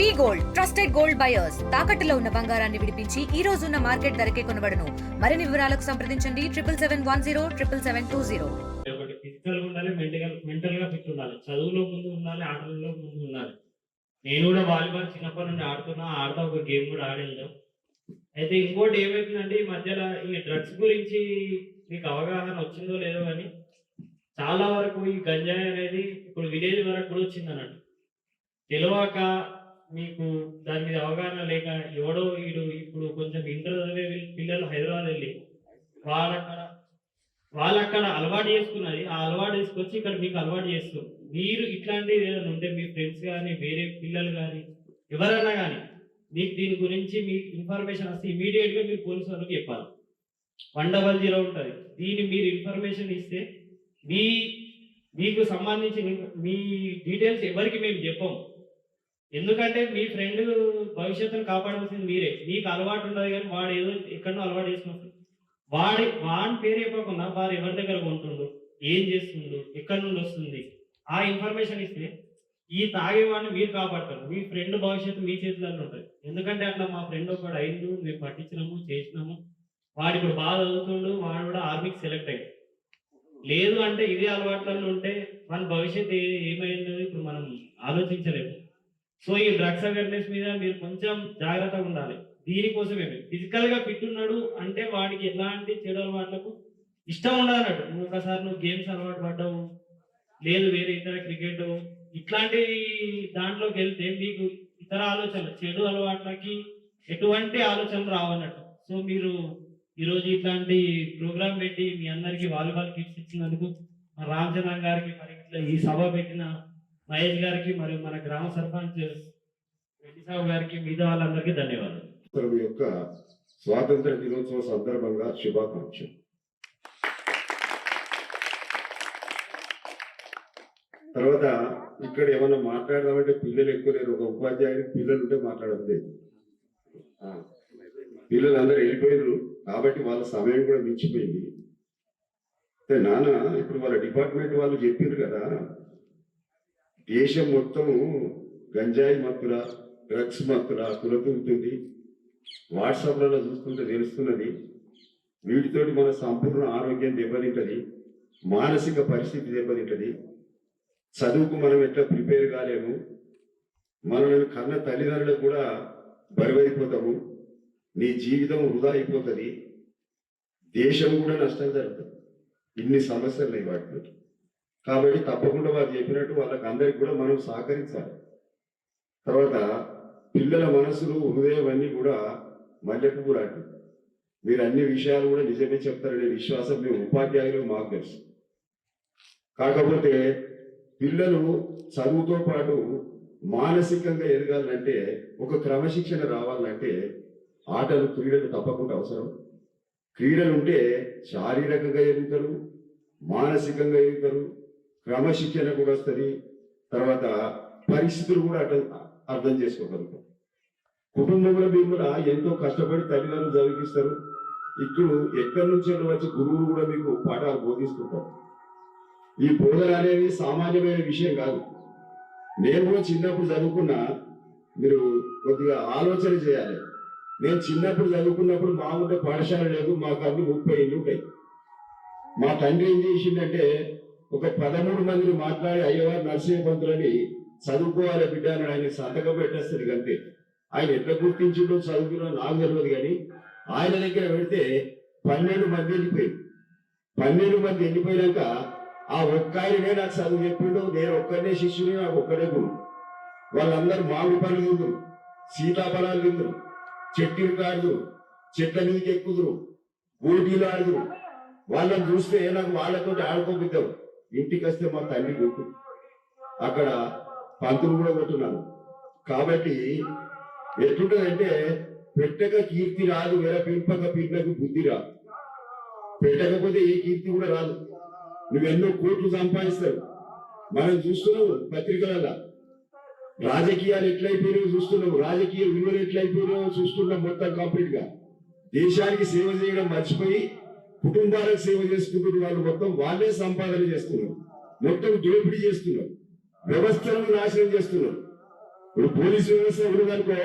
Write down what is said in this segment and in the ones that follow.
V gold trusted gold buyers. తాకట్టులో ఉన్న బంగారాన్ని విడిపించి ఈ రోజు ఉన్న మార్కెట్ ధరకే కొనబడను. మరిన్ని వివరాలకు సంప్రదించండి. Triple seven one zero triple seven two zero. Physical ఉండాలి మెంటల్ మెంటల్గా ఫిట్ ఉండాలి. చదువులో ముందు ఉండాలి ఆటలలో ముందు ఉండాలి. నేను కూడా వాలీబాల్ చిన్నప్పటి నుండి ఆడుతున్నా ఆడతా ఒక గేమ్ కూడా ఆడేద్దాం అయితే ఇంకోటి ఏమైతుందంటే ఈ మధ్యలో ఈ డ్రగ్స్ గురించి మీకు అవగాహన వచ్చిందో లేదో కానీ చాలా వరకు ఈ గంజాయి అనేది ఇప్పుడు విలేజ్ వరకు కూడా వచ్చింది అన్నట్టు తెలియక మీకు దాని మీద అవగాహన లేక ఎవడో వీడు ఇప్పుడు కొంచెం ఇంటర్ చదివే పిల్లలు హైదరాబాద్ వెళ్ళి వాళ్ళక్కడ వాళ్ళు అక్కడ అలవాటు చేసుకున్నది ఆ అలవాటు తీసుకొచ్చి ఇక్కడ మీకు అలవాటు చేస్తారు మీరు ఇట్లాంటివి ఏదైనా ఉంటే మీ ఫ్రెండ్స్ కానీ వేరే పిల్లలు కానీ ఎవరైనా కానీ మీకు దీని గురించి మీకు ఇన్ఫర్మేషన్ వస్తే ఇమీడియట్గా మీరు పోలీసు వాళ్ళకి చెప్పాలి. వన్ డబల్ జీరో ఉంటుంది. దీన్ని మీరు ఇన్ఫర్మేషన్ ఇస్తే మీ మీకు సంబంధించిన మీ డీటెయిల్స్ ఎవరికి మేము చెప్పము ఎందుకంటే మీ ఫ్రెండ్ భవిష్యత్తును కాపాడాల్సింది మీరే. మీకు అలవాటు ఉండదు కానీ వాడు ఏదో ఎక్కడో అలవాటు చేసుకున్నప్పుడు వాడి వాడి పేరు చెప్పకుండా వారు ఎవరి దగ్గర కొంటుండు ఏం చేస్తుండు ఎక్కడి నుండి వస్తుంది ఆ ఇన్ఫర్మేషన్ ఇస్తే ఈ తాగేవాడిని మీరు కాపాడతారు. మీ ఫ్రెండ్ భవిష్యత్తు మీ చేతులలో ఉంటుంది. ఎందుకంటే అట్లా మా ఫ్రెండ్ ఒకడు అయిండు మేము పట్టించినాము చేసినాము. వాడు ఇప్పుడు బాగా చదువుతుండు వాడు కూడా ఆర్మీకి సెలెక్ట్ అయ్యాడు. లేదు అంటే ఇదే అలవాట్లలో ఉంటే మన భవిష్యత్తు ఏ- ఏమైందో ఇప్పుడు మనం ఆలోచించలేము. సో ఈ డ్రగ్స్ అవేర్నెస్ మీద మీరు కొంచెం జాగ్రత్తగా ఉండాలి. దీనికోసమే ఫిజికల్గా ఫిట్ ఉన్నాడు అంటే వాడికి ఎలాంటి చెడు అలవాట్లకు ఇష్టం ఉండదు అన్నట్టు నువ్వు ఒకసారి నువ్వు గేమ్స్ అలవాటు పడ్డావు లేదు వేరే ఇతర క్రికెట్ ఇట్లాంటి దాంట్లోకి వెళ్తే మీకు ఇతర ఆలోచనలు చెడు అలవాట్లకి ఎటువంటి ఆలోచనలు రావన్నట్టు. సో మీరు ఈరోజు ఇట్లాంటి ప్రోగ్రామ్ పెట్టి మీ అందరికి వాలీబాల్ కిట్స్ ఇచ్చినందుకు మా రామచంద్రన్ గారికి మరి ఇట్లా ఈ సభ పెట్టిన మహేష్ గారికి మరియు మన గ్రామ సర్పంచ్ రెడ్డిసాబు గారికి మిగతా వాళ్ళందరికీ ధన్యవాదాలు. యొక్క స్వాతంత్ర దినోత్సవ సందర్భంగా శుభాకాంక్షలు. తర్వాత ఇక్కడ ఏమన్నా మాట్లాడదామంటే పిల్లలు ఎక్కువ లేరు. ఒక ఉపాధ్యాయుడు పిల్లలు ఉంటే మాట్లాడద్దు పిల్లలు అందరూ వెళ్ళిపోయారు కాబట్టి వాళ్ళ సమయం కూడా మించిపోయింది. నాన్న ఇప్పుడు వాళ్ళ డిపార్ట్మెంట్ వాళ్ళు చెప్పారు కదా దేశం మొత్తము గంజాయి మత్తుల డ్రగ్స్ మత్తుల కులతూగుతుంది. వాట్సాప్లలో చూస్తుంటే తెలుస్తున్నది వీటితోటి మన సంపూర్ణ ఆరోగ్యం దెబ్బతింటది మానసిక పరిస్థితి దెబ్బతింటది. చదువుకు మనం ఎట్లా ప్రిపేర్ కాలేము మనల్ని కన్న తల్లిదండ్రులకు కూడా బరువైపోతాము నీ జీవితం వృధా అయిపోతుంది. దేశం కూడా నష్టం జరుగుతుంది ఇన్ని సమస్యలు ఉన్నాయి వాటిలో కాబట్టి తప్పకుండా వారు చెప్పినట్టు వాళ్ళకి అందరికి కూడా మనం సహకరించాలి. తర్వాత పిల్లల మనసులు హృదయం అన్నీ కూడా మల్లెపువ్వు లాంటివి. మీరు అన్ని విషయాలు కూడా నిజమే చెప్తారనే విశ్వాసం మేము ఉపాధ్యాయులు మాకు తెలుసు. కాకపోతే పిల్లలు చదువుతో పాటు మానసికంగా ఎదగాలంటే ఒక క్రమశిక్షణ రావాలంటే ఆటలు క్రీడలు తప్పకుండా అవసరం. క్రీడలు ఉంటే శారీరకంగా ఎదుగుతారు మానసికంగా ఎదుగుతారు క్రమశిక్షణ కూడా వస్తుంది తర్వాత పరిస్థితులు కూడా అర్థం అర్థం చేసుకోగలుగుతాం. కుటుంబంలో మీరు కూడా ఎంతో కష్టపడి తల్లిదండ్రులు చదివిస్తారు ఇప్పుడు ఎక్కడి నుంచి వచ్చి గురువులు కూడా మీకు పాఠాలు బోధిస్తుంటారు. ఈ బోధన అనేది సామాన్యమైన విషయం కాదు. నేను కూడా చిన్నప్పుడు చదువుకున్నా మీరు కొద్దిగా ఆలోచన చేయాలి. నేను చిన్నప్పుడు చదువుకున్నప్పుడు మా ఉండే పాఠశాల లేదు మాకు అన్ని ముప్పై ఇల్లు ఉంటాయి. మా తండ్రి ఏం చేసిందంటే ఒక పదమూడు మందిని మాట్లాడి అయ్యవారు నరసింహపంతులని చదువుకోవాలి బిడ్డ అని ఆయన సంతకం పెట్టేస్తుంది అంతే ఆయన ఎట్లా గుర్తించిండో చదువుకున్నా నాకు తెలియదు కానీ ఆయన దగ్గర పెడితే పన్నెండు మంది వెళ్ళిపోయింది పన్నెండు మంది వెళ్ళిపోయాక ఆ ఒక్క ఆయననే నాకు చదువు చెప్పిండు నేను ఒక్కనే శిష్యుని నాకు ఒక్కడే గురువు. వాళ్ళందరూ మామిడి పనులు తిందరు సీతాఫలాలు తిందరు చెట్టు ఆడుదురు చెట్ల మీదకి ఎక్కుదురు గోటీలు ఆడుదురు. వాళ్ళని చూస్తే నాకు వాళ్ళతో ఆడుకోబిద్దాం ఇంటికి వస్తే మా తల్లి కొట్టు అక్కడ పంతులు కూడా కొట్టున్నాను కాబట్టి ఎట్లుంటుందంటే పెట్టక కీర్తి రాదు వేరే పిలుపక పిల్లకు బుద్ధి రాదు. పెట్టకపోతే ఏ కీర్తి కూడా రాదు. నువ్వెన్నో కోట్లు సంపాదిస్తావు. మనం చూస్తున్నావు పత్రికలలో. రాజకీయాలు ఎట్లయిపోయినాయో చూస్తున్నావు రాజకీయ విలువలు ఎట్లయిపోయినాయో చూస్తున్నాం మొత్తం కంప్లీట్గా. దేశానికి సేవ చేయడం మర్చిపోయి కుటుంబాలకు సేవ చేసుకుంటున్న వాళ్ళు మొత్తం వాళ్ళే సంపాదన చేస్తున్నారు. మొత్తం దోపిడీ చేస్తున్నారు. వ్యవస్థలను నాశనం చేస్తున్నారు. ఇప్పుడు పోలీసు వ్యవస్థ ఉన్నదనుకో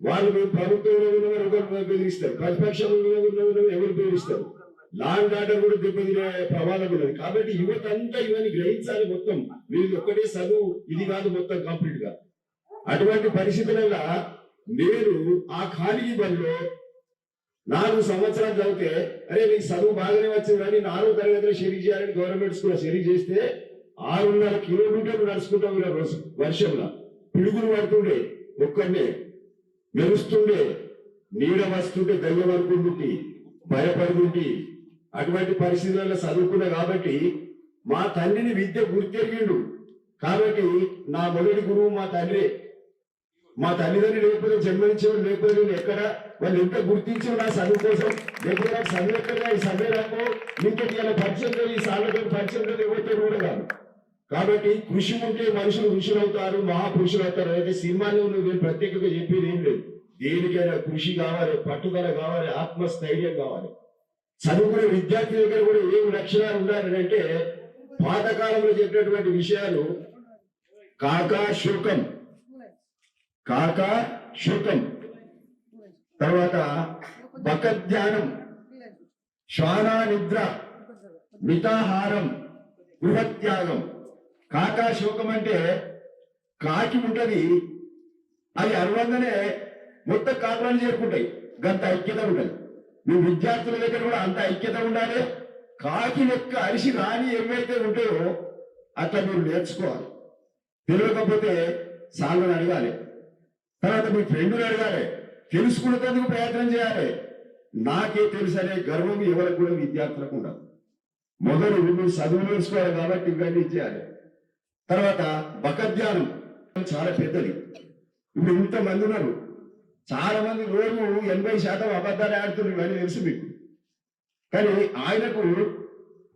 వాళ్ళు మేము ప్రభుత్వంలో ఉన్నవారు ఒకరు బెదిరిస్తారు. ప్రతిపక్షంలో ఉన్నవారు ఎవరు బెదిరిస్తారు? లా అండ్ ఆర్డర్ కూడా దెబ్బతినే ప్రమాదం ఉన్నది. కాబట్టి యువత అంతా ఇవన్నీ గ్రహించాలి మొత్తం. వీళ్ళు ఒక్కటే చదువు ఇది కాదు మొత్తం కంప్లీట్గా. అటువంటి పరిస్థితులలో నేను ఆ ఖాళీ బడిలో నాలుగు సంవత్సరాలు చదివితే అరే నీకు చదువు బాగానే వచ్చింది కానీ నాలుగు తరగతిలో షెరీ చేయాలని గవర్నమెంట్ స్కూల్ షెరీ చేస్తే ఆరున్నర కిలోమీటర్లు నడుచుకుంటాం ఇలా రోజు వర్షంలో. పిడుగులు పడుతుండే ఒక్కడే మెరుస్తుండే నీడ వస్తుంటే దయ్యం అనుకుంటుంటే భయపడుతుంటే. అటువంటి పరిస్థితులలో చదువుకున్నా కాబట్టి మా తండ్రిని విద్య గుర్తెరిగిండు. కాబట్టి నా మొదటి గురువు మా తండ్రి మా తల్లిదండ్రులు లేకపోతే జన్మనించేవాడు లేకపోతే నేను ఎక్కడ? వాళ్ళు ఎంత గుర్తించిన నా చదువు కోసం. లేకపోతే నాకు చదువు ఎక్కడ ఈ సమయం రాకు. ఇంకటి ఇలా పరిచయం లేదు ఈ సార్లతో పరిచయం లేదు ఎవరితో కూడా కాదు. కాబట్టి కృషి ఉంటే మనుషులు ఋషులు అవుతారు మహాపురుషులు అవుతారు అయితే సినిమాలో నువ్వు నేను ప్రత్యేకంగా చెప్పేది ఏం లేదు. దేనికైనా కృషి కావాలి పట్టుదల కావాలి ఆత్మస్థైర్యం కావాలి. చదువుకునే విద్యార్థి దగ్గర కూడా ఏం లక్షణాలు ఉండాలని అంటే పాతకాలంలో చెప్పినటువంటి విషయాలు కాకా శోకం. కాక శుకం. తర్వాత బకధ్యానం శ్వాన నిద్ర మితాహారం గృహత్యాగం కాకా శోకం అంటే కాకి ఉంటది అది అరవంగానే మొత్తం కాకులను చేరుకుంటాయి. గంత ఐక్యత ఉంటది. మీ విద్యార్థుల దగ్గర కూడా అంత ఐక్యత ఉండాలి. కాకి లెక్క అరిసి రాని ఏవైతే ఉంటాయో అట్లా మీరు నేర్చుకోవాలి. తెలియకపోతే సార్లను అడగాలి. తర్వాత మీ ఫ్రెండ్ని అడగాలి తెలుసుకునేందుకు ప్రయత్నం చేయాలి. నాకే తెలుసు అనే గర్వం ఎవరికి కూడా విద్యార్థులకు ఉండదు. మొదలు నువ్వు చదువు నేర్చుకోవాలి కాబట్టి ఇవన్నీ చేయాలి. తర్వాత బకధ్యానం చాలా పెద్దది. ఇప్పుడు ఇంతమంది ఉన్నారు. చాలా మంది రోజు ఎనభై శాతం అబద్ధాలు ఆడుతున్నారు ఇవన్నీ తెలుసు మీకు. కానీ ఆయనకు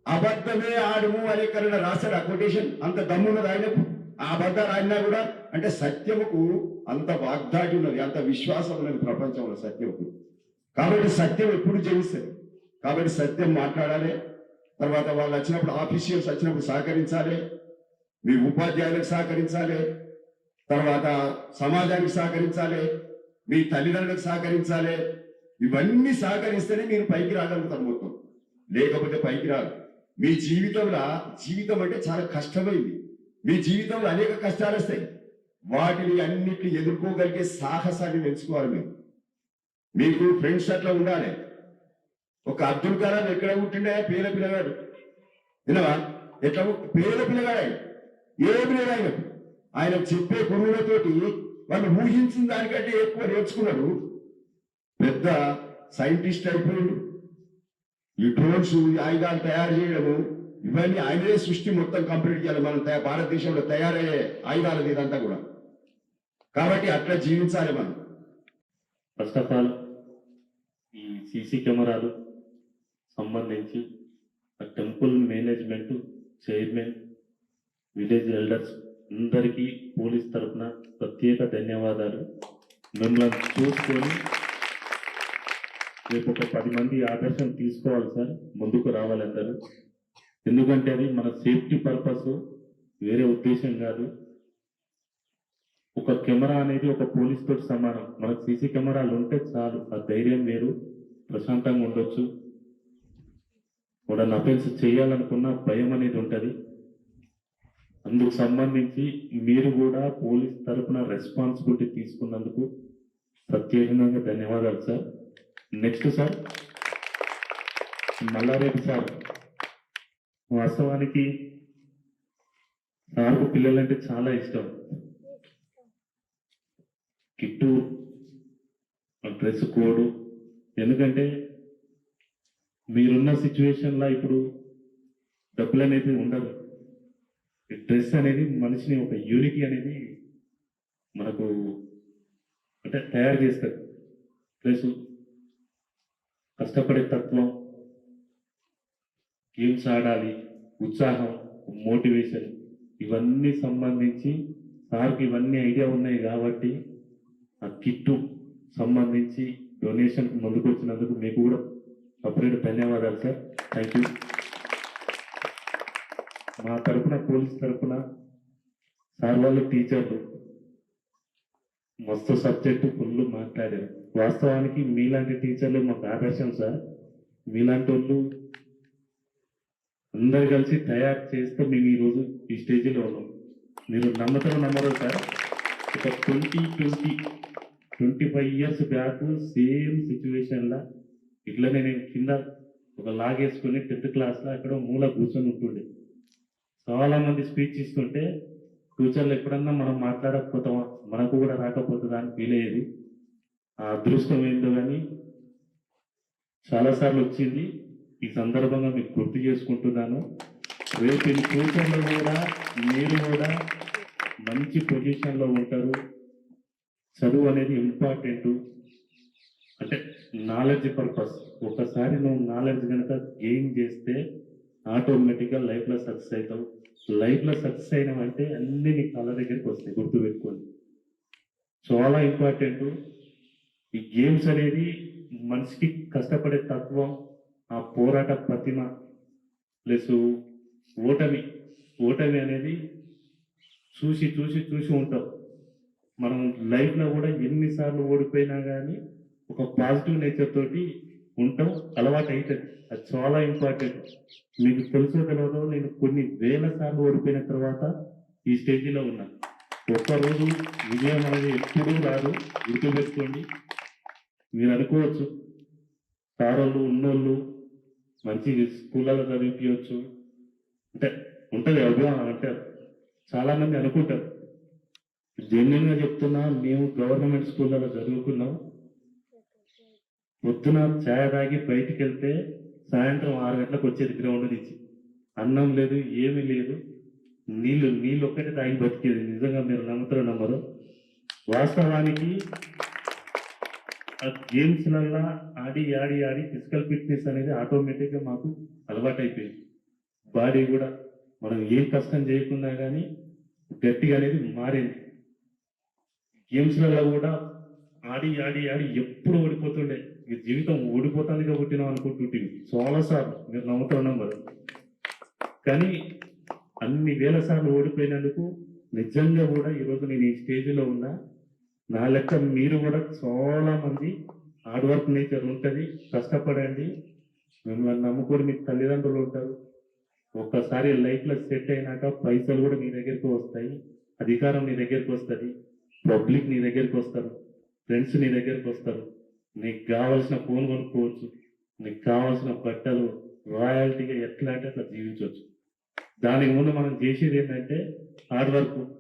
అబద్ధమే ఆడము అనే కన్నా రాశాడు ఆ కొటేషన్ అంత దమ్మున్నది ఆయనకు? ఆ అబద్ధాలు ఆడినా కూడా అంటే సత్యముకు అంత వాగ్దాటి ఉన్నది అంత విశ్వాసం ఉన్నది ప్రపంచంలో సత్యం కాబట్టి సత్యం ఎప్పుడు జయిస్తుంది కాబట్టి సత్యం మాట్లాడాలి. తర్వాత వాళ్ళు వచ్చినప్పుడు ఆఫీషియల్స్ వచ్చినప్పుడు సహకరించాలి. మీ ఉపాధ్యాయులకు సహకరించాలి. తర్వాత సమాజానికి సహకరించాలి. మీ తల్లిదండ్రులకు సహకరించాలి. ఇవన్నీ సహకరిస్తేనే మీరు పైకి రాగలుగుతారు మొత్తం. లేకపోతే పైకి రాదు మీ జీవితంలో జీవితం అంటే చాలా కష్టమైంది. మీ జీవితంలో అనేక కష్టాలు వస్తాయి. వాటిని అన్నిటిని ఎదుర్కోగలిగే సాహసాన్ని పెంచుకోవాలి మేము మీకు ఫ్రెండ్స్ అట్లా ఉండాలి. ఒక అబ్దుల్ కలాం ఎక్కడ పుట్టిండే? పేద పిల్లగాడు. వినవా ఎట్లా పేద పిల్లగాడు. ఆయన ఏమి లేదు ఆయన? ఆయన చెప్పే గురువులతోటి వాళ్ళు ఊహించిన దానికంటే ఎక్కువ నేర్చుకున్నాడు. పెద్ద సైంటిస్ట్ అయిపోయాడు. ఈ డ్రోన్స్ ఈ ఆయుధాలు తయారు చేయడము ఇవన్నీ ఆయనదే సృష్టి మొత్తం కంప్లీట్ చేయాలి. మనం భారతదేశంలో తయారయ్యే ఆయుధాలు ఇదంతా కూడా. కాబట్టి అట్లా జీవించాలి మనం. ఫస్ట్ ఆఫ్ ఆల్ ఈ సీసీ కెమెరాలు సంబంధించి temple management chairman village elders అందరికీ పోలీస్ తరఫున ప్రత్యేక ధన్యవాదాలు. మిమ్మల్ని చూసుకొని రేపు ఒక పది మంది ఆదర్శం తీసుకోవాలి సార్. ముందుకు రావాలి అందరూ. ఎందుకంటే అది మన సేఫ్టీ పర్పస్ వేరే ఉద్దేశం కాదు. ఒక కెమెరా అనేది ఒక పోలీస్ తోటి సమానం. మనకు సీసీ కెమెరాలు ఉంటే చాలు. ఆ ధైర్యం వేరు. ప్రశాంతంగా ఉండొచ్చు. వాడని అఫెన్స్ చేయాలనుకున్న భయం అనేది ఉంటుంది. అందుకు సంబంధించి మీరు కూడా పోలీస్ తరపున రెస్పాన్సిబిలిటీ తీసుకున్నందుకు ప్రత్యేకంగా ధన్యవాదాలు sir. Next sir. Mallareddy sir. వాస్తవానికి నాకు పిల్లలంటే చాలా ఇష్టం. Kit dress code. ఎందుకంటే మీరున్న సిచ్యువేషన్లో ఇప్పుడు డబ్బులు అనేది ఉండదు ఈ డ్రెస్ అనేది మనిషిని ఒక యూనిటీ అనేది మనకు అంటే తయారు చేస్తారు ప్లస్ కష్టపడే తత్వం గేమ్స్ ఆడాలి ఉత్సాహం మోటివేషన్ ఇవన్నీ సంబంధించి సార్కి ఇవన్నీ ఐడియా ఉన్నాయి కాబట్టి కిట్టు సంబంధించి డొనేషన్ ముందుకు వచ్చినందుకు మీకు కూడా సపరేట్ ధన్యవాదాలు సార్ థ్యాంక్ యూ మా తరపున పోలీస్ తరపున సార్ వాళ్ళు టీచర్లు మస్తు సబ్జెక్టు ఫుల్ మాట్లాడారు. వాస్తవానికి మీలాంటి టీచర్లు మాకు ఆదర్శం సార్ మీలాంటి వాళ్ళు అందరు కలిసి తయారు చేస్తే మేము ఈరోజు ఈ స్టేజ్లో ఉన్నాం. మీరు నమ్మకం నమ్మరు సార్ ఒక twenty twenty twenty five years back same సిచ్యువేషన్లో ఇట్లనే నేను కింద ఒక లాగేసుకొని టెన్త్ క్లాస్లో అక్కడ మూల కూర్చొని ఉంటుండే. చాలా మంది స్పీచ్ ఇస్తుంటే ఫ్యూచర్లో ఎప్పుడన్నా మనం మాట్లాడకపోతామా? మనకు కూడా రాకపోతుందా? అని ఫీల్ అయ్యేది. ఆ అదృష్టం ఏంటో కానీ చాలాసార్లు వచ్చింది. ఈ సందర్భంగా మీకు గుర్తు చేసుకుంటున్నాను. రేపు ఇన్ ఫ్యూచర్లో కూడా మీరు కూడా మంచి పొజిషన్లో ఉంటారు. చదువు అనేది ఇంపార్టెంట్ అంటే నాలెడ్జ్ పర్పస్ ఒకసారి నువ్వు నాలెడ్జ్ కనుక గెయిన్ చేస్తే ఆటోమేటిక్గా లైఫ్లో సక్సెస్ అవుతావు. లైఫ్లో సక్సెస్ అయినామంటే అన్ని నీ కళ్ళ దగ్గరికి వస్తాయి. గుర్తుపెట్టుకోండి. చాలా ఇంపార్టెంట్ ఈ గేమ్స్ అనేది మనిషికి కష్టపడే తత్వం ఆ పోరాట ప్రతిమ ప్లస్ ఓటమి. ఓటమి అనేది చూసి చూసి చూసి ఉంటాం మనం లైఫ్లో కూడా ఎన్నిసార్లు ఓడిపోయినా కానీ ఒక పాజిటివ్ నేచర్ తోటి ఉంటాం అలవాటు అవుతుంది అది చాలా ఇంపార్టెంట్ మీకు తెలుసో తెలియదో నేను కొన్ని వేల సార్లు ఓడిపోయిన తర్వాత ఈ స్టేజీలో ఉన్నా. ఒక్కరోజు విజయం అనేది ఎప్పుడూ రాదు. గుర్తుపెట్టుకోండి మీరు అనుకోవచ్చు సారోళ్ళు ఉన్నోళ్ళు మంచి స్కూళ్ళలో చదివించవచ్చు అంటే ఉంటుంది అభిమానం అంటారు. చాలామంది అనుకుంటారు. జెన్యున్ చెప్తున్నా మేము గవర్నమెంట్ స్కూళ్ళలో చదువుకున్నాం. పొద్దున ఛాయ్ తాగి బయటికి వెళ్తే సాయంత్రం ఆరు గంటలకు వచ్చేది గ్రౌండ్ నుంచి. అన్నం లేదు ఏమీ లేదు. నీళ్ళు నీళ్ళు ఒక్కటే తాగి బతికేది. నిజంగా మీరు నమ్ముతారు నమ్మరు. వాస్తవానికి ఆ గేమ్స్లల్లా ఆడి ఆడి ఆడి ఫిజికల్ ఫిట్నెస్ అనేది ఆటోమేటిక్గా మాకు అలవాటు అయిపోయింది బాడీ కూడా మనం ఏం కష్టం చేయకున్నా కానీ గట్టిగా అనేది మారింది. గేమ్స్లలో కూడా ఆడి ఆడి ఆడి ఎప్పుడు ఓడిపోతుండే. మీ జీవితం ఓడిపోతుంది కాబట్టినాం అనుకుంటుంటే చాలా సార్లు. మీరు నమ్ముతున్నాం మరి కానీ అన్ని వేల సార్లు ఓడిపోయినందుకు నిజంగా కూడా ఈరోజు నేను ఈ స్టేజ్లో ఉన్నా. నా లెక్క మీరు కూడా చాలా మంది హార్డ్ వర్క్ నేచర్ ఉంటుంది. కష్టపడండి. మిమ్మల్ని నమ్ముకొని మీ తల్లిదండ్రులు ఉంటారు. ఒక్కసారి లైఫ్లో సెట్ అయినాక పైసలు కూడా మీ దగ్గరికి వస్తాయి. అధికారం మీ దగ్గరికి వస్తుంది. పబ్లిక్ నీ దగ్గరికి వస్తారు. ఫ్రెండ్స్ నీ దగ్గరికి వస్తారు. నీకు కావాల్సిన ఫోన్ కొనుక్కోవచ్చు. నీకు కావాల్సిన బట్టలు రాయల్టీగా ఎట్లా అంటే అట్లా జీవించవచ్చు. దానికి ముందు మనం చేసేది ఏంటంటే హార్డ్ వర్క్.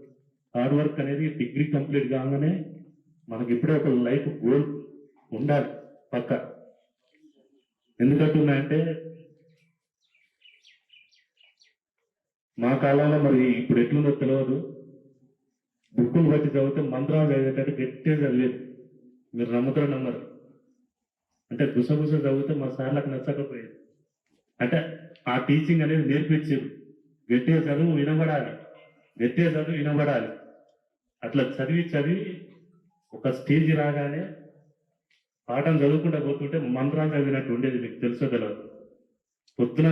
హార్డ్ వర్క్ అనేది డిగ్రీ కంప్లీట్ కాగానే మనకి ఇప్పుడే ఒక లైఫ్ గోల్ ఉండాలి పక్క. ఎందుకంటున్నాయంటే మా కాలంలో మరి ఇప్పుడు ఎట్లుందో తెలియదు బుక్కులు బట్టి చదివితే మంత్రాలు చదివేటట్టు గట్టిగా చదివేది మీరు నమ్ముతారు నమ్మరు. అంటే గుసగుస చదివితే మా సార్లకు నచ్చకపోయేది. అంటే ఆ టీచింగ్ అనేది నేర్పించారు గట్టిగా చదువు వినబడాలి. గట్టిగా చదువు వినబడాలి. అట్లా చదివి చదివి ఒక స్టేజ్ రాగానే పాఠం చదువుకుంటా పోతుంటే మంత్రాలు చదివినట్టు ఉండేది మీకు తెలుసో తెలియదు పొద్దున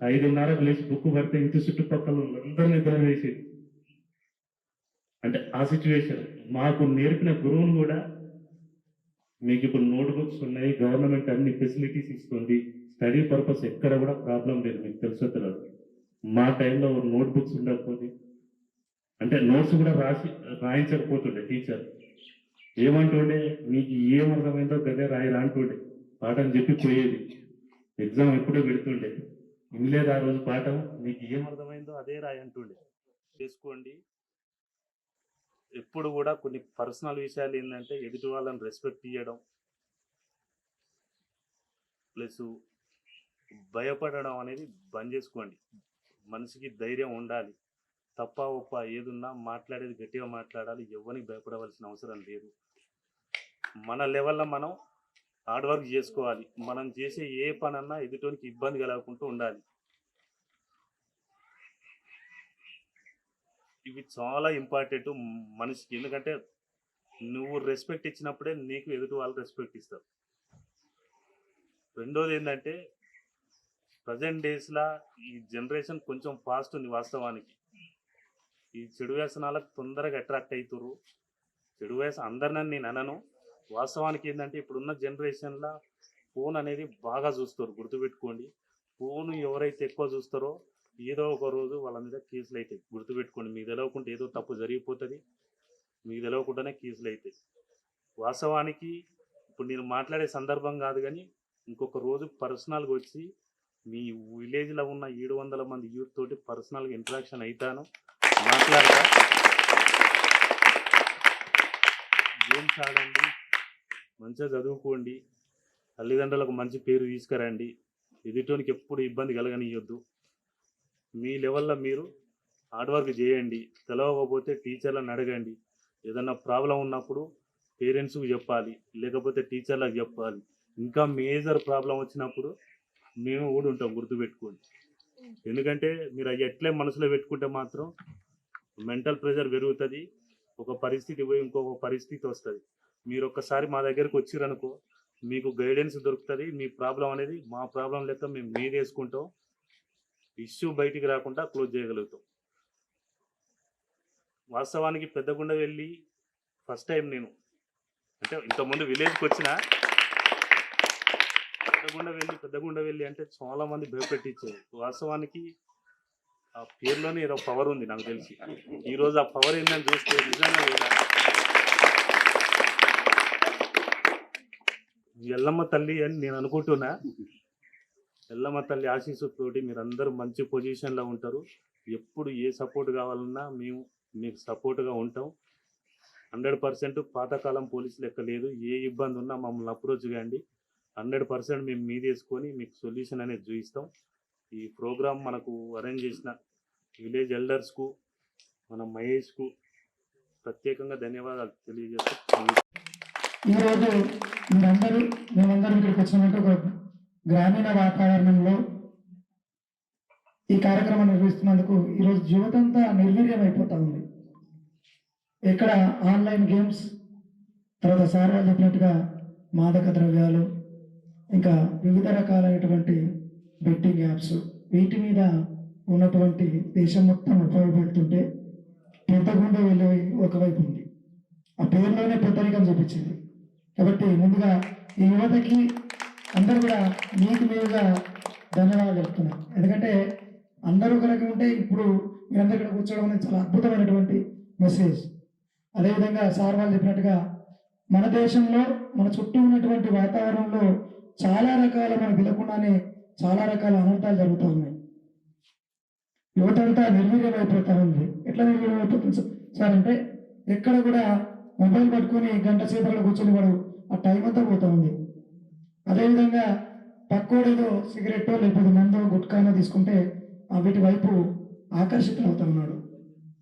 ఐదున్నరకు లేచి బుక్ పడితే ఇంటి చుట్టుపక్కల అందరూ నిద్ర వేసేది అంటే ఆ సిచ్యువేషన్ మాకు నేర్పిన గురువును కూడా మీకు ఇప్పుడు నోట్ బుక్స్ ఉన్నాయి గవర్నమెంట్ అన్ని ఫెసిలిటీస్ ఇస్తుంది. స్టడీ పర్పస్ ఎక్కడ కూడా ప్రాబ్లం లేదు మీకు తెలుసో తెలియదు. మా టైంలో నోట్ బుక్స్ ఉండకపోతే అంటే నోట్స్ కూడా రాసి రాయించకపోతుండే టీచర్ ఏమంటుండే మీకు ఏం అర్థమైందో గదే రాయరా అంటుండే. పాఠం చెప్పి పోయేది. ఎగ్జామ్ ఎప్పుడో పెడుతుండే. ఇన్లేదు ఆ రోజు పాఠం మీకు ఏం అర్థమైందో అదే రాయి అంటుండే. చేసుకోండి ఎప్పుడు కూడా కొన్ని పర్సనల్ విషయాలు ఏంటంటే ఎదుటి వాళ్ళని రెస్పెక్ట్ ఇవ్వడం ప్లస్ భయపడడం అనేది బంద్ చేసుకోండి. మనిషికి ధైర్యం ఉండాలి. తప్ప ఒప్ప ఏదున్నా మాట్లాడేది గట్టిగా మాట్లాడాలి. ఎవరికి భయపడవలసిన అవసరం లేదు. మన లెవెల్లో మనం హార్డ్ వర్క్ చేసుకోవాలి. మనం చేసే ఏ పనన్నా ఎదుటోనికి ఇబ్బంది కలగకుండా ఉండాలి. ఇవి చాలా ఇంపార్టెంట్ మనిషికి. ఎందుకంటే నువ్వు రెస్పెక్ట్ ఇచ్చినప్పుడే నీకు ఎదుటి వాళ్ళు రెస్పెక్ట్ ఇస్తారు. రెండోది ఏంటంటే ప్రజెంట్ డేస్లో ఈ జనరేషన్ కొంచెం ఫాస్ట్ ఉంది వాస్తవానికి. ఈ చెడు వ్యసనాలకు తొందరగా అట్రాక్ట్ అవుతురు చెడు వయసు అందరినని నేను అనను. వాస్తవానికి ఏంటంటే ఇప్పుడున్న జనరేషన్లో ఫోన్ అనేది బాగా చూస్తారు. గుర్తుపెట్టుకోండి. ఫోన్ ఎవరైతే ఎక్కువ చూస్తారో ఏదో ఒక రోజు వాళ్ళ మీద కేసులు అవుతాయి. గుర్తుపెట్టుకోండి మీకు తెలవకుండా ఏదో తప్పు జరిగిపోతుంది. మీకు తెలవకుండానే కేసులు అవుతాయి. వాస్తవానికి ఇప్పుడు నేను మాట్లాడే సందర్భం కాదు కానీ ఇంకొక రోజు పర్సనల్గా వచ్చి మీ విలేజ్లో ఉన్న ఏడు వందల మంది యూత్ తోటి పర్సనల్గా ఇంటరాక్షన్ అవుతాను మాట్లాడతా. గేమ్స్ ఆడండి మంచిగా చదువుకోండి తల్లిదండ్రులకు మంచి పేరు తీసుకురండి. ఎదుటోనికి ఎప్పుడు ఇబ్బంది కలగనియొద్దు. మీ లెవెల్లో మీరు హార్డ్ వర్క్ చేయండి. తెలవకపోతే టీచర్లను అడగండి. ఏదన్నా ప్రాబ్లం ఉన్నప్పుడు పేరెంట్స్కి చెప్పాలి. లేకపోతే టీచర్లకు చెప్పాలి. ఇంకా మేజర్ ప్రాబ్లం వచ్చినప్పుడు మేము కూడా ఉంటాం గుర్తుపెట్టుకోండి. ఎందుకంటే మీరు అవి ఎట్లే మనసులో పెట్టుకుంటే మాత్రం మెంటల్ ప్రెషర్ పెరుగుతుంది. ఒక పరిస్థితి పోయి ఇంకొక పరిస్థితి వస్తుంది. మీరు ఒక్కసారి మా దగ్గరకు వచ్చిరనుకో మీకు గైడెన్స్ దొరుకుతుంది. మీ ప్రాబ్లం అనేది మా ప్రాబ్లం లెక్క మేము మీదేసుకుంటాం. ఇష్యూ బయటికి రాకుండా క్లోజ్ చేయగలుగుతాం. వాస్తవానికి పెద్దగుండ వెళ్ళి ఫస్ట్ టైం నేను అంటే ఇంతకుముందు విలేజ్కి వచ్చిన పెద్దగుండ వెళ్ళి పెద్దగుండ వెళ్ళి అంటే చాలా మంది భయపెట్టించారు. వాస్తవానికి ఆ పేరులోనే ఏదో పవర్ ఉంది నాకు తెలిసి. ఈరోజు ఆ పవర్ ఏందని చూస్తే నిజంగా లేదా? ఎల్లమ్మ తల్లి అని నేను అనుకుంటున్నా. ఎల్లమ్మ తల్లి ఆశీస్సుతోటి మీరందరూ మంచి పొజిషన్లో ఉంటారు. ఎప్పుడు ఏ సపోర్ట్ కావాలన్నా మేము మీకు సపోర్ట్గా ఉంటాం. హండ్రెడ్ పర్సెంట్ పాతకాలం పోలీసు లెక్క లేదు. ఏ ఇబ్బంది ఉన్నా మమ్మల్ని అప్రోచ్ కాండి హండ్రెడ్ పర్సెంట్ మేము మీదేసుకొని మీకు సొల్యూషన్ అనేది చూపిస్తాం. ఈ ప్రోగ్రామ్ మనకు అరేంజ్ చేసిన విలేజ్ ఎల్డర్స్కు మన మహేష్కు ప్రత్యేకంగా ధన్యవాదాలు తెలియజేస్తాం ఈరోజు మీరందరూ మేమందరం ఇక్కడికి వచ్చినట్టు గ్రామీణ వాతావరణంలో ఈ కార్యక్రమం నిర్వహిస్తున్నందుకు ఈరోజు యువతంతా నిర్వీర్యం అయిపోతా ఉంది ఇక్కడ ఆన్లైన్ గేమ్స్ తర్వాత సార్ వాళ్ళు చెప్పినట్టుగా మాదక ద్రవ్యాలు ఇంకా వివిధ రకాలైనటువంటి బెట్టింగ్ యాప్స్ వీటి మీద ఉన్నటువంటి దేశం మొత్తం ఉపయోగపెడుతుంటే పెద్దగుండా వెళ్ళే ఒకవైపు ఉంది. ఆ పేరులోనే పెద్దరికం చూపించింది. కాబట్టి ముందుగా ఈ యువతకి అందరూ కూడా మీకు మీరుగా ధన్యవాదాలు చెప్తున్నా. ఎందుకంటే అందరూ ఒకరికి ఉంటే ఇప్పుడు మీరందరూ ఇక్కడ కూర్చోవడం అనేది చాలా అద్భుతమైనటువంటి మెసేజ్ అదేవిధంగా సార్ వాళ్ళు చెప్పినట్టుగా మన దేశంలో మన చుట్టూ ఉన్నటువంటి వాతావరణంలో చాలా రకాల మనకు తెలియకుండానే చాలా రకాల అనంతాలు జరుగుతూ ఉన్నాయి. యువత అంతా నిర్వీర్యం ఉంది. ఎట్లా నిర్వీర్యం అయిపోతుంది సార్- అంటే ఎక్కడ కూడా మొబైల్ పట్టుకొని గంట సేపు అక్కడ కూర్చొని వాడు ఆ టైం అంతా పోతా ఉంది. అదేవిధంగా పక్కోడేదో సిగరెట్ లేకపోతే మందో గుట్కానో తీసుకుంటే ఆ వీటి వైపు ఆకర్షితులవుతా ఉన్నాడు.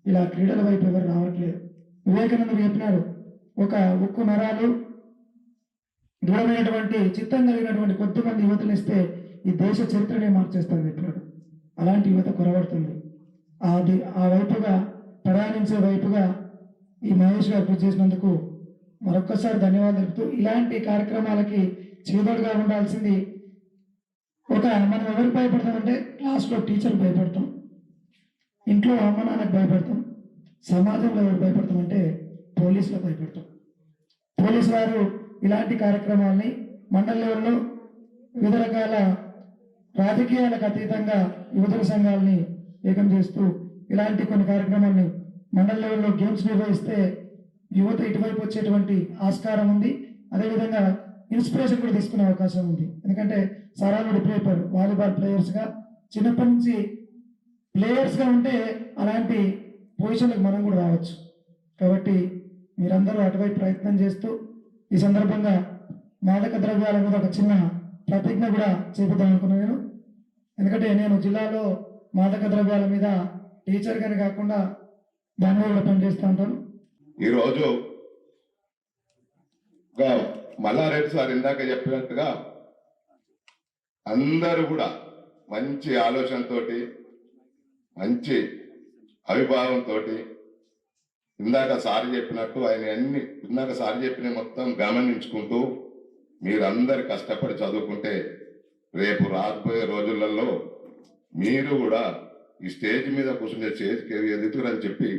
ఇలా క్రీడల వైపు ఎవరు రావట్లేదు. వివేకానందుడు చెప్పినారు ఒక ఉక్కు నరాలు దృఢమైనటువంటి చిత్తం కలిగినటువంటి కొద్దిమంది యువతలు ఇస్తే ఈ దేశ చరిత్రనే మార్చేస్తాను చెప్పినాడు. అలాంటి యువత కొరబడుతుంది అది ఆ వైపుగా ప్రయాణించే వైపుగా ఈ మహేష్ గారు కృషి చేసినందుకు మరొక్కసారి ధన్యవాదాలు ఇలాంటి కార్యక్రమాలకి చేదోడుగా ఉండాల్సింది. ఒక మనం ఎవరికి భయపడతామంటే క్లాస్లో టీచర్ భయపడతాం. ఇంట్లో అమ్మ నాన్నకు భయపడతాం. సమాజంలో ఎవరు భయపడతామంటే పోలీసులకు భయపడతాం. పోలీసు వారు ఇలాంటి కార్యక్రమాల్ని మండల లెవెల్లో వివిధ రకాల రాజకీయాలకు అతీతంగా యువతుల సంఘాలని ఏకం చేస్తూ ఇలాంటి కొన్ని కార్యక్రమాల్ని మండల లెవెల్లో గేమ్స్ నిర్వహిస్తే యువత ఇటువైపు వచ్చేటువంటి ఆస్కారం ఉంది. అదేవిధంగా ఇన్స్పిరేషన్ కూడా తీసుకునే అవకాశం ఉంది. ఎందుకంటే సరాలు ఇప్పుడు వాలీబాల్ ప్లేయర్స్గా చిన్నప్పటి నుంచి ప్లేయర్స్గా ఉంటే అలాంటి పొజిషన్లకు మనం కూడా రావచ్చు. కాబట్టి మీరందరూ అటువైపు ప్రయత్నం చేస్తూ ఈ సందర్భంగా మాదక ద్రవ్యాల మీద ఒక చిన్న ప్రతిజ్ఞ కూడా చేపుదాం అనుకున్నాను నేను. ఎందుకంటే నేను జిల్లాలో మాదక ద్రవ్యాల మీద టీచర్గానే కాకుండా దాని మీద కూడా పనిచేస్తూ ఉంటాను. ఈరోజు మల్లారెడ్డి సార్ ఇందాక చెప్పినట్టుగా అందరూ కూడా మంచి ఆలోచనతోటి మంచి అవిభావంతో ఇందాక సారి చెప్పినట్టు ఆయన అన్ని ఇందాక సారి చెప్పిన మొత్తం గమనించుకుంటూ మీరందరు కష్టపడి చదువుకుంటే రేపు రాబోయే రోజులలో మీరు కూడా ఈ స్టేజ్ మీద కూర్చునే స్టేజ్కి ఎదుగుతారని చెప్పి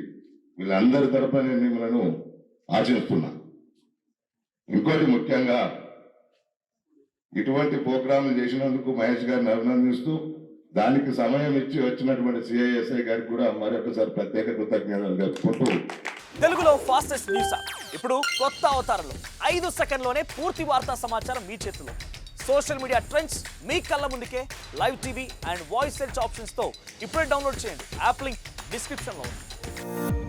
వీళ్ళందరి తరపున మిమ్మల్ని ఆశిస్తున్నా ఇంకోటి ముఖ్యంగా ఇటువంటి ప్రోగ్రాంలు చేసినందుకు మహేష్ గారిని అభినందిస్తూ దానికి సమయం ఇచ్చి వచ్చినటువంటి సిఐఎస్ఐ గారికి కూడా మరొకసారి ప్రత్యేక కృతజ్ఞతలు తెలుపుకుంటూ తెలుగులో ఫాస్టెస్ట్ న్యూస్ ఇప్పుడు కొత్త అవతారంలో ఐదు సెకండ్లోనే పూర్తి వార్తా సమాచారం మీ చేతిలో. సోషల్ మీడియా ట్రెండ్స్ మీ కళ్ళ ముందుకే live TV and voice search ఆప్షన్స్తో ఇప్పుడే డౌన్లోడ్ చేయండి. యాప్ లింక్ డిస్క్రిప్షన్లో ఉంది.